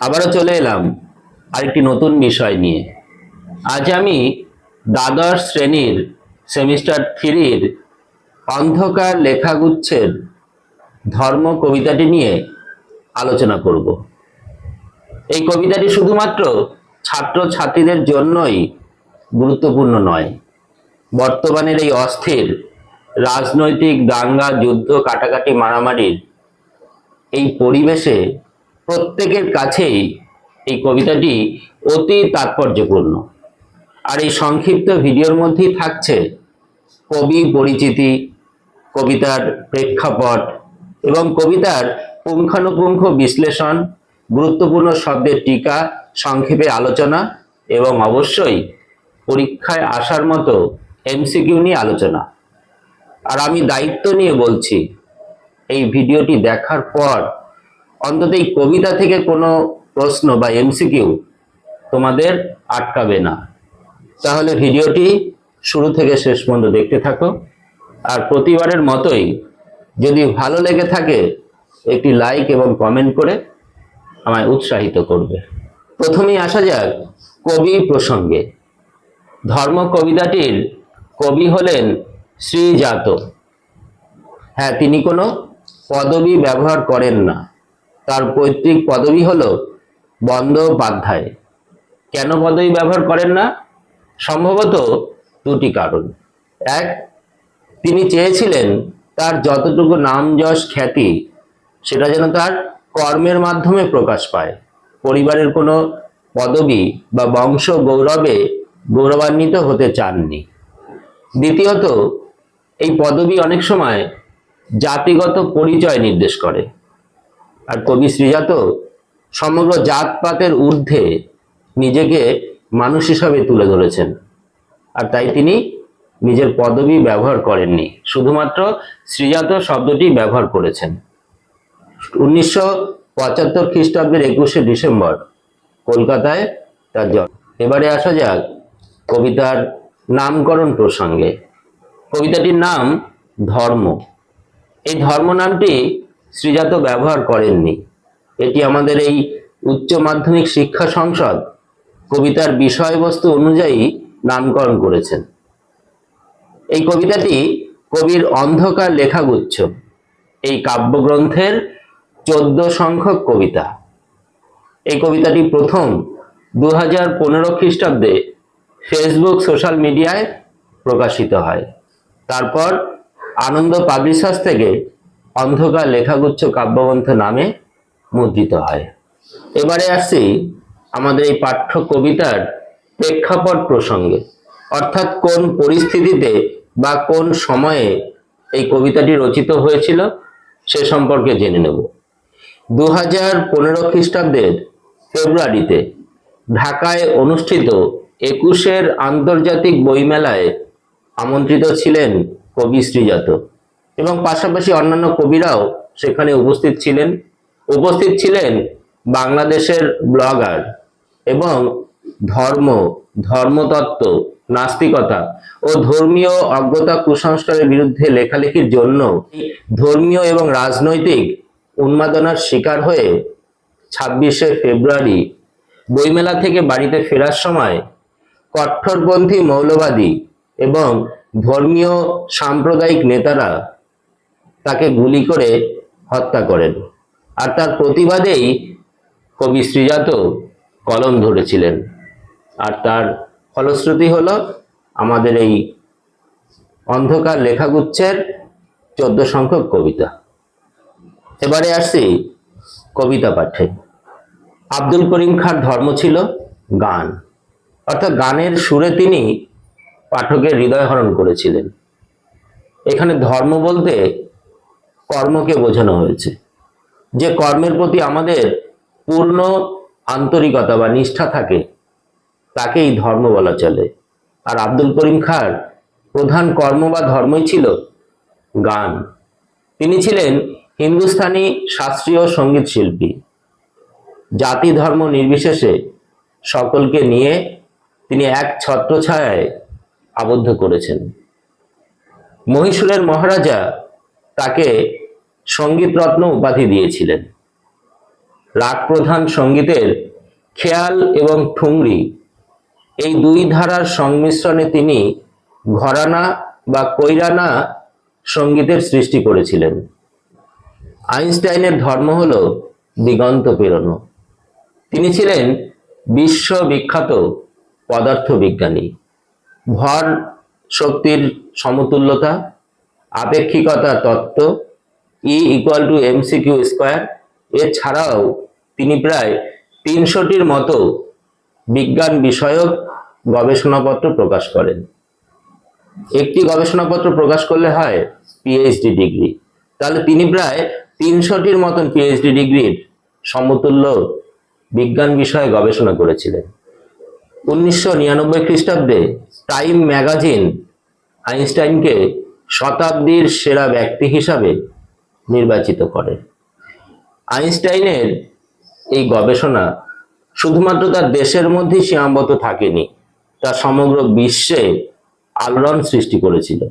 আবারও চলে এলাম আরেকটি নতুন বিষয় নিয়ে। আজ আমি দ্বাদশ শ্রেণির সেমিস্টার থ্রির অন্ধকার লেখাগুচ্ছের ধর্ম কবিতাটি নিয়ে আলোচনা করব। এই কবিতাটি শুধুমাত্র ছাত্র ছাত্রীদের জন্যই গুরুত্বপূর্ণ নয়, বর্তমানের এই অস্থির রাজনৈতিক দাঙ্গা, যুদ্ধ, কাটাকাটি, মারামারির এই পরিবেশে প্রত্যেকের কাছেই এই কবিতাটি অতি তাৎপর্যপূর্ণ। আর এই সংক্ষিপ্ত ভিডিওর মধ্যেই থাকছে কবি পরিচিতি, কবিতার প্রেক্ষাপট এবং কবিতার পুঙ্খানুপুঙ্খ বিশ্লেষণ, গুরুত্বপূর্ণ শব্দের টিকা, সংক্ষেপে আলোচনা এবং অবশ্যই পরীক্ষায় আসার মতো এমসিকিউ নিয়ে আলোচনা। আর আমি দায়িত্ব নিয়ে বলছি, এই ভিডিওটি দেখার পর অন্তত এই কবিতা থেকে কোনো প্রশ্ন বা এমসিকিউ তোমাদের আটকাবে না। তাহলে ভিডিওটি শুরু থেকে শেষ পর্যন্ত দেখতে থাকো। আর প্রতিবারের মতোই যদি ভালো লেগে থাকে, একটি লাইক এবং কমেন্ট করে আমায় উৎসাহিত করবে। প্রথমেই আসা যাক কবি প্রসঙ্গে। ধর্ম কবিতাটির কবি হলেন শ্রীজাত। হ্যাঁ তিনি কোনো পদবি ব্যবহার করেন না। তার পৈতৃক পদবি হলো বন্দ্যোপাধ্যায় কেন পদবি ব্যবহার করেন না? সম্ভবত দুটি কারণ। এক, তিনি চেয়েছিলেন তার যতটুকু নাম যশ খ্যাতি, সেটা যেন তার কর্মের মাধ্যমে প্রকাশ পায়। পরিবারের কোনো পদবি বা বংশ গৌরবে গৌরবান্বিত হতে চাননি। দ্বিতীয়ত, এই পদবি অনেক সময় জাতিগত পরিচয় নির্দেশ করে। আর কবি শ্রীজাত সমগ্র জাতপাতের ঊর্ধ্বে নিজেকে মানুষ হিসাবে তুলে ধরেছেন। আর তাই তিনি নিজের পদবি ব্যবহার করেননি। শুধুমাত্র শ্রীজাত শব্দটি ব্যবহার করেছেন। উনিশশো পঁচাত্তর খ্রিস্টাব্দের একুশে ডিসেম্বর কলকাতায় তার জন্ম। এবারে আসা যাক কবিতার নামকরণ প্রসঙ্গে। কবিতাটির নাম ধর্ম। এই ধর্ম নামটি শ্রীজাত ব্যবহার করেননি। এটি আমাদের এই উচ্চ মাধ্যমিক শিক্ষা সংসদ কবিতার বিষয়বস্তু অনুযায়ী নামকরণ করেছেন। এই কবিতাটি কবির অন্ধকার লেখাগুচ্ছ। এই কাব্যগ্রন্থের চোদ্দ সংখ্যক কবিতা। এই কবিতাটি প্রথম দু হাজার পনেরো খ্রিস্টাব্দে ফেসবুক সোশ্যাল মিডিয়ায় প্রকাশিত হয়। তারপর আনন্দ পাবলিশার্স থেকে অন্ধকার লেখাগুচ্ছ কাব্যগ্রন্থ নামে মুদ্রিত হয়। এবারে আসছি আমাদের এই পাঠ্য কবিতার প্রেক্ষাপট প্রসঙ্গে। অর্থাৎ কোন পরিস্থিতিতে বা কোন সময়ে এই কবিতাটি রচিত হয়েছিল সে সম্পর্কে জেনে নেব। দু হাজার পনেরো খ্রিস্টাব্দের ফেব্রুয়ারিতে ঢাকায় অনুষ্ঠিত একুশের আন্তর্জাতিক বইমেলায় আমন্ত্রিত ছিলেন কবি শ্রীজাত। এবং পাশাপাশি অন্যান্য কবিরাও সেখানে উপস্থিত ছিলেন। উপস্থিত ছিলেন বাংলাদেশের ব্লগার এবং ধর্ম, ধর্মতত্ত্ব, নাস্তিকতা ও ধর্মীয় অজ্ঞতা কুসংস্কারের বিরুদ্ধে লেখালেখির জন্য ধর্মীয় এবং রাজনৈতিক উন্মাদনার শিকার হয়ে ছাব্বিশে ফেব্রুয়ারি বইমেলা থেকে বাড়িতে ফেরার সময় কট্টরপন্থী মৌলবাদী এবং ধর্মীয় সাম্প্রদায়িক নেতারা তাকে গুলি করে হত্যা করেন। আর তার প্রতিবাদেই কবি শ্রীজাত কলম ধরেছিলেন। আর তার ফলশ্রুতি হলো আমাদের এই অন্ধকার লেখাগুচ্ছের চোদ্দ সংখ্যক কবিতা। এবারে আসছি কবিতা পাঠে। আব্দুল করিম খার ধর্ম ছিল গান। অর্থাৎ গানের সুরে তিনি পাঠকের হৃদয় হরণ করেছিলেন। এখানে ধর্ম বলতে কর্মকে বোঝানো হয়েছে। যে কর্মের প্রতি আমাদের পূর্ণ আন্তরিকতা বা নিষ্ঠা থাকে, তাকেই ধর্ম বলা চলে। আর আব্দুল করিম খার প্রধান কর্ম বা ধর্মই ছিল গান। তিনি ছিলেন হিন্দুস্তানি শাস্ত্রীয় সংগীত শিল্পী। জাতি ধর্ম নির্বিশেষে সকলকে নিয়ে তিনি এক ছত্রছায়ায় আবদ্ধ করেছেন। মহীশূরের মহারাজা তাকে সংগীত রত্ন উপাধি দিয়েছিলেন। রাগ প্রধান সঙ্গীতের খেয়াল এবং ঠুংরি, এই দুই ধারার সংমিশ্রণে তিনি ঘরানা বা কৈরানা সঙ্গীতের সৃষ্টি করেছিলেন। আইনস্টাইনের ধর্ম হল দিগন্ত পেরোনো তিনি ছিলেন বিশ্ববিখ্যাত পদার্থবিজ্ঞানী। ভর শক্তির সমতুল্যতা আপেক্ষিকতা তত্ত্ব E equal to MC square এছাড়াও তিনি প্রায় তিনশোটির মতো বিজ্ঞান বিষয়ক গবেষণাপত্র প্রকাশ করেন। একটি গবেষণাপত্র প্রকাশ করলে হয় পিএইচডি ডিগ্রি তাহলে তিনি প্রায় তিনশোটির মতন পিএইচডি ডিগ্রির সমতুল্য বিজ্ঞান বিষয়ে গবেষণা করেছিলেন। উনিশশো নিরানব্বই খ্রিস্টাব্দে টাইম ম্যাগাজিন আইনস্টাইনকে শতাব্দীর সেরা ব্যক্তি হিসাবে নির্বাচিত করে আইনস্টাইনের এই গবেষণা শুধুমাত্র তার দেশের মধ্যেই সীমাবদ্ধ থাকেনি, তা সমগ্র বিশ্বে আলোড়ন সৃষ্টি করেছিল।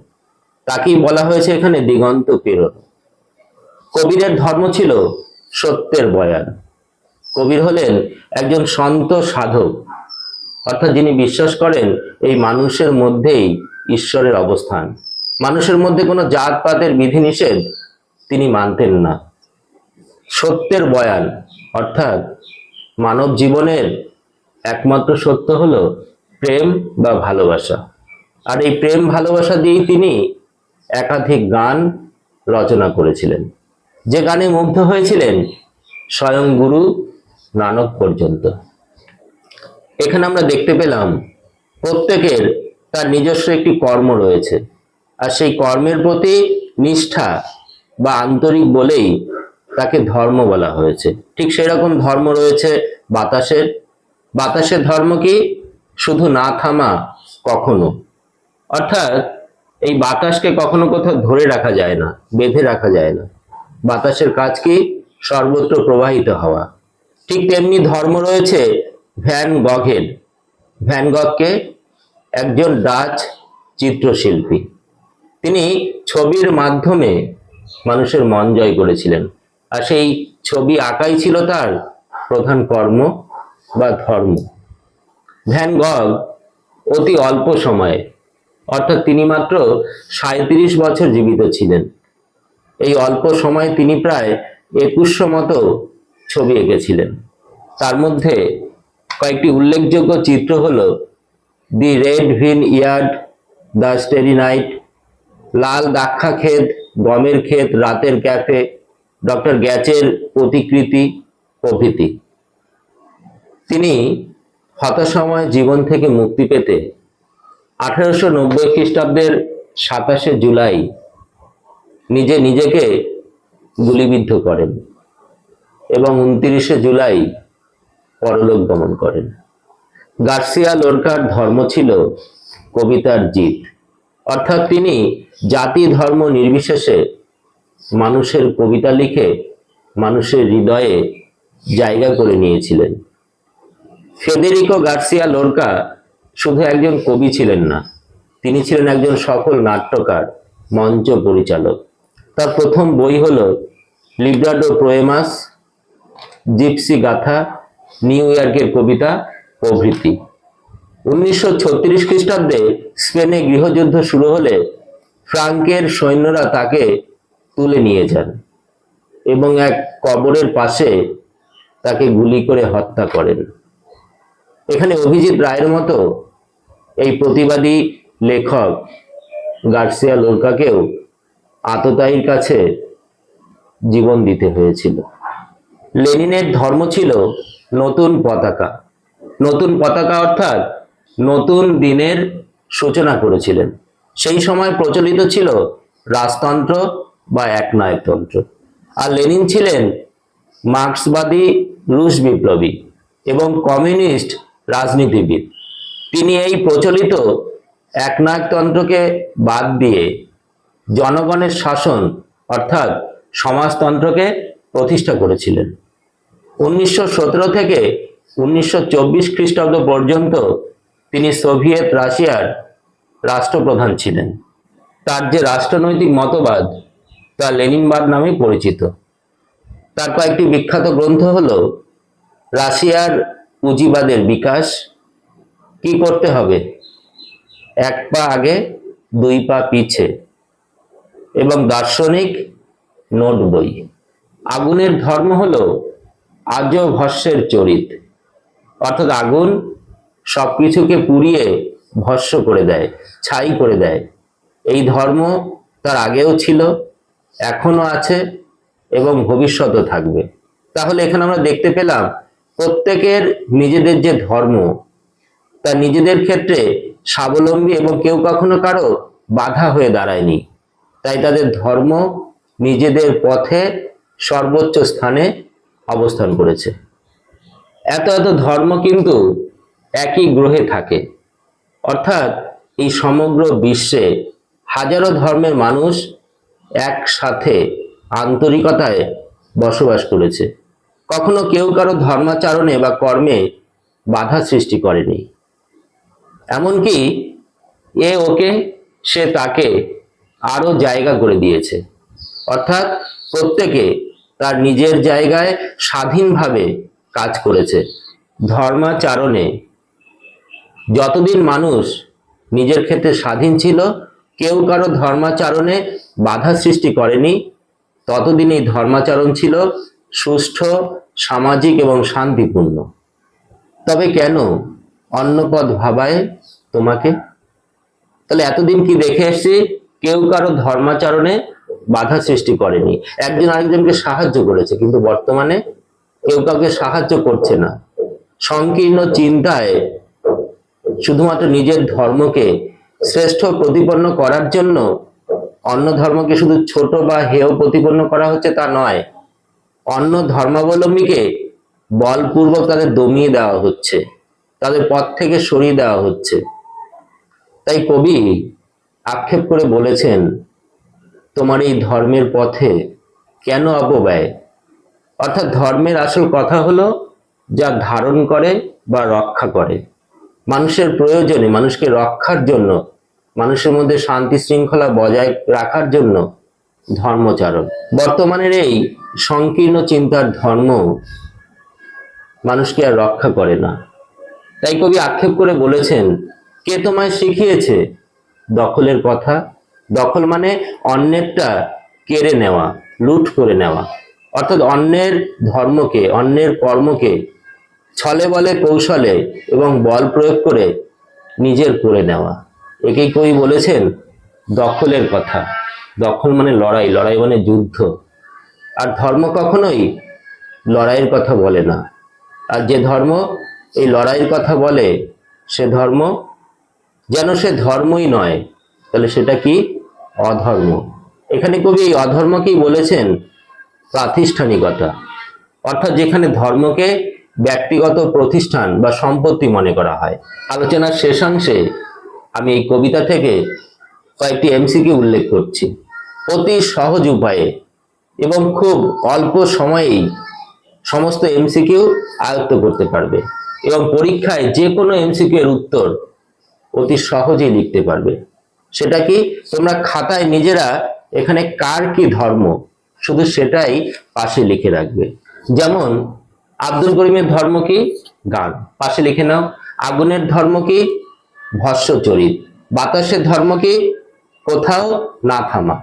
তাকেই বলা হয়েছে এখানে দিগন্ত প্রেরণ। কবিরের ধর্ম ছিল সত্যের বয়ান। কবির হলেন একজন সন্ত সাধক। অর্থাৎ যিনি বিশ্বাস করেন এই মানুষের মধ্যেই ঈশ্বরের অবস্থান। মানুষের মধ্যে কোনো জাতপাতের বিধিনিষেধ তিনি মানতেন না। সত্যের বয়ান, অর্থাৎ মানব জীবনের একমাত্র সত্য হলো প্রেম বা ভালোবাসা। আর এই প্রেম ভালোবাসা দিয়েই তিনি একাধিক গান রচনা করেছিলেন। যে গানে মুগ্ধ হয়েছিলেন স্বয়ং গুরু নানক পর্যন্ত। এখানে আমরা দেখতে পেলাম প্রত্যেকের তার নিজস্ব একটি কর্ম রয়েছে। আর সেই কর্মের প্রতি নিষ্ঠা বা আন্তরিক বলেই তাকে ধর্ম বলা হয়েছে। ঠিক সেরকম ধর্ম রয়েছে বাতাসের। বাতাসের ধর্ম কি? শুধু না থামা কখনো। অর্থাৎ এই বাতাসকে কখনো কোথাও ধরে রাখা যায় না, বেঁধে রাখা যায় না। বাতাসের কাজ কি? সর্বত্র প্রবাহিত হওয়া। ঠিক তেমনি ধর্ম রয়েছে ভ্যান গঘের ভ্যান গগকে একজন ডাচ চিত্রশিল্পী। তিনি ছবির মাধ্যমে মানুষের মন জয় করেছিলেন। আর সেই ছবি আঁকাই ছিল তার প্রধান কর্ম বা ধর্ম। ভ্যান গগ অতি অল্প সময়ে, অর্থাৎ তিনি মাত্র সাঁত্রিশ বছর জীবিত ছিলেন। এই অল্প সময়ে তিনি প্রায় একুশশো মতো ছবি এঁকেছিলেন। তার মধ্যে কয়েকটি উল্লেখযোগ্য চিত্র হলো, the red vineyard, the starry night লাল দাক্ষা ক্ষেত, গমের ক্ষেত, রাতের ক্যাফে, ডক্টর গ্যাচের প্রতিকৃতি প্রভৃতি। তিনি হতাশময় জীবন থেকে মুক্তি পেতে আঠারোশো নব্বই খ্রিস্টাব্দের সাতাশে জুলাই নিজে নিজেকে গুলিবিদ্ধ করেন এবং উনত্রিশে জুলাই পরলোক গমন করেন। গার্সিয়া লোরকার ধর্ম ছিল কবিতার জিত। অর্থাৎ তিনি জাতি, ধর্ম নির্বিশেষে মানুষের কবিতা লিখে মানুষের হৃদয়ে জায়গা করে নিয়েছিলেন। ফেদেরিকো গার্সিয়া লোরকা শুধু একজন কবি ছিলেন না, তিনি ছিলেন একজন সফল নাট্যকার, মঞ্চ পরিচালক। তার প্রথম বই হল লিব্রাডো প্রোয়েমাস, জিপসি গাথা, নিউ ইয়র্কের কবিতা প্রভৃতি। উনিশশো ছত্রিশ খ্রিস্টাব্দে স্পেনে গৃহযুদ্ধ শুরু হলে ফ্রাঙ্কের সৈন্যরা তাকে তুলে নিয়ে যান এবং এক কবরের পাশে তাকে গুলি করে হত্যা করেন। এখানে অভিজিৎ রায়ের মতো এই প্রতিবাদী লেখক গার্সিয়া লোরকাকেও আততায়ীর কাছে জীবন দিতে হয়েছিল। লেনিনের ধর্ম ছিল নতুন পতাকা। নতুন পতাকা অর্থাৎ নতুন দিনের সূচনা করেছিলেন। সেই সময় প্রচলিত ছিল রাজতন্ত্র বা একনায়কতন্ত্র। আর লেনিন ছিলেন মার্ক্সবাদী, রুশ বিপ্লবী এবং কমিউনিস্ট রাজনীতিবিদ। তিনি এই প্রচলিত একনায়কতন্ত্রকে বাদ দিয়ে জনগণের শাসন অর্থাৎ সমাজতন্ত্রকে প্রতিষ্ঠা করেছিলেন। উনিশশো সতেরো থেকে উনিশশো চব্বিশ খ্রিস্টাব্দ পর্যন্ত তিনি সোভিয়েত রাশিয়ার রাষ্ট্রপ্রধান ছিলেন। তার যে রাষ্ট্রনৈতিক মতবাদ, তা লেনিনবাদ নামে পরিচিত। তার কয়েকটি বিখ্যাত গ্রন্থ হলো, রাশিয়ার পুঁজিবাদের বিকাশ কি করতে হবে? এক পা আগে, দুই পা পিছে এবং দার্শনিক নোট বই আগুনের ধর্ম হল আজ ভস্যের চরিত অর্থাৎ আগুন সবকিছুকে পুড়িয়ে ভস্য করে দেয়, ছাই করে দেয়। এই ধর্ম তার আগেও ছিল এখনও আছে এবং ভবিষ্যতেও থাকবে। তাহলে এখানে আমরা দেখতে পেলাম প্রত্যেকের নিজেদের যে ধর্ম, তা নিজেদের ক্ষেত্রে স্বাবলম্বী এবং কেউ কখনো কারও বাধা হয়ে দাঁড়ায়নি। তাই তাদের ধর্ম নিজেদের পথে সর্বোচ্চ স্থানে অবস্থান করেছে। এত এত ধর্ম কিন্তু একই গ্রহে থাকে। অর্থাৎ এই সমগ্র বিশ্বে হাজারো ধর্মের মানুষ একসাথে আন্তরিকতায় বসবাস করেছে। কখনো কেউ কারও ধর্মাচরণে বা কর্মে বাধা সৃষ্টি করেনি। এমনকি এ ওকে, সে তাকে আরও জায়গা করে দিয়েছে। অর্থাৎ প্রত্যেকে তার নিজের জায়গায় স্বাধীনভাবে কাজ করেছে। ধর্মাচরণে যতদিন মানুষ নিজের ক্ষেত্রে স্বাধীন ছিল, কেউ কারও ধর্মাচরণে বাধা সৃষ্টি করেনি ততদিন এই ধর্মাচরণ ছিল সুষ্ঠ, সামাজিক এবং শান্তিপূর্ণ। তবে কেন অন্য পদ ভাবায় তোমাকে? তাহলে এতদিন কি দেখে এসছি, কেউ কারও ধর্মাচরণে বাধা সৃষ্টি করেনি। একজন আরেকজনকে সাহায্য করেছে, কিন্তু বর্তমানে কেউ কাউকে সাহায্য করছে না। সংকীর্ণ চিন্তায় শুধুমাত্র নিজের ধর্মকে শ্রেষ্ঠ প্রতিপন্ন করার জন্য অন্য ধর্মকে শুধু ছোট বা হেয় প্রতিপন্ন করা হচ্ছে তা নয়, অন্য ধর্মাবলম্বীকে বলপূর্বক তাদের দমিয়ে দেওয়া হচ্ছে, তাদের পথ থেকে সরিয়ে দেওয়া হচ্ছে। তাই কবি আক্ষেপ করে বলেছেন, তোমার এই ধর্মের পথে কেন অপব্যয়? অর্থাৎ ধর্মের আসল কথা হলো যা ধারণ করে বা রক্ষা করে। মানুষের প্রয়োজনে, মানুষকে রক্ষার জন্য, মানুষের মধ্যে শান্তি শৃঙ্খলা বজায় রাখার জন্য ধর্মচারণ। বর্তমানের এই সংকীর্ণ চিন্তার ধর্ম মানুষকে আর রক্ষা করে না। তাই কবি আক্ষেপ করে বলেছেন, কে তোমায় শিখিয়েছে দখলের কথা? দখল মানে অন্যেরটা কেড়ে নেওয়া, লুট করে নেওয়া। অর্থাৎ অন্যের ধর্মকে, অন্যের কর্মকে ছলে বলে কৌশলে এবং বল প্রয়োগ করে নিজের করে নেওয়া। একেই কবি বলেছেন দখলের কথা। দখল মানে লড়াই লড়াই মানে যুদ্ধ। আর ধর্ম কখনোই লড়াইয়ের কথা বলে না। আর যে ধর্ম এই লড়াইয়ের কথা বলে, সে ধর্ম, যেন সে ধর্মই নয়, তাহলে সেটা কি? অধর্ম। এখানে কবি এই অধর্মকেই বলেছেন প্রাতিষ্ঠানিকতা। অর্থাৎ যেখানে ধর্মকে ব্যক্তিগত প্রতিষ্ঠান বা সম্পত্তি মনে করা হয়। আলোচনার শেষাংশে আমি এই কবিতা থেকে কয়েকটি এমসিকে উল্লেখ করছি। অতি সহজ উপায়ে এবং খুব অল্প সময়েই সমস্ত এমসিকিউ আয়ত্ত করতে পারবে এবং পরীক্ষায় যে কোনো এমসিকিউ এর উত্তর অতি সহজেই লিখতে পারবে। সেটা কি? তোমরা খাতায় নিজেরা এখানে কার কি ধর্ম? শুধু সেটাই পাশে লিখে রাখবে। যেমন আব্দুল করিমের ধর্ম কি? গান। পাশে লিখে নাও, আগুনের ধর্ম কি? ভস্যচরিত বাতাসের ধর্ম কি? কোথাও না থামা।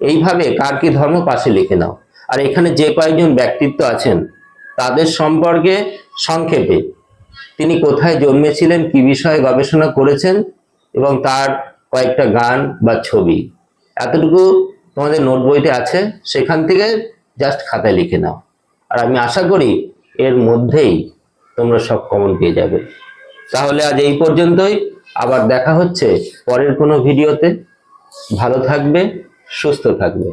এইভাবে কার কি ধর্ম? পাশে লিখে নাও। আর এখানে যে কয়েকজন ব্যক্তিত্ব আছেন, তাদের সম্পর্কে সংক্ষেপে। তিনি কোথায় জন্মেছিলেন, কি বিষয়ে গবেষণা করেছেন, এবং তার কয়েকটা গান বা ছবি। এতটুকু তোমাদের নোট বইতে আছে, সেখান থেকে জাস্ট খাতায় লিখে নাও। আর আমি আশা করি এর মধ্যেই তোমরা সব কমন পেয়ে যাবে। তাহলে আজ এই পর্যন্তই। আবার দেখা হচ্ছে পরের কোনো ভিডিওতে ভালো থাকবে, সুস্থ থাকবে।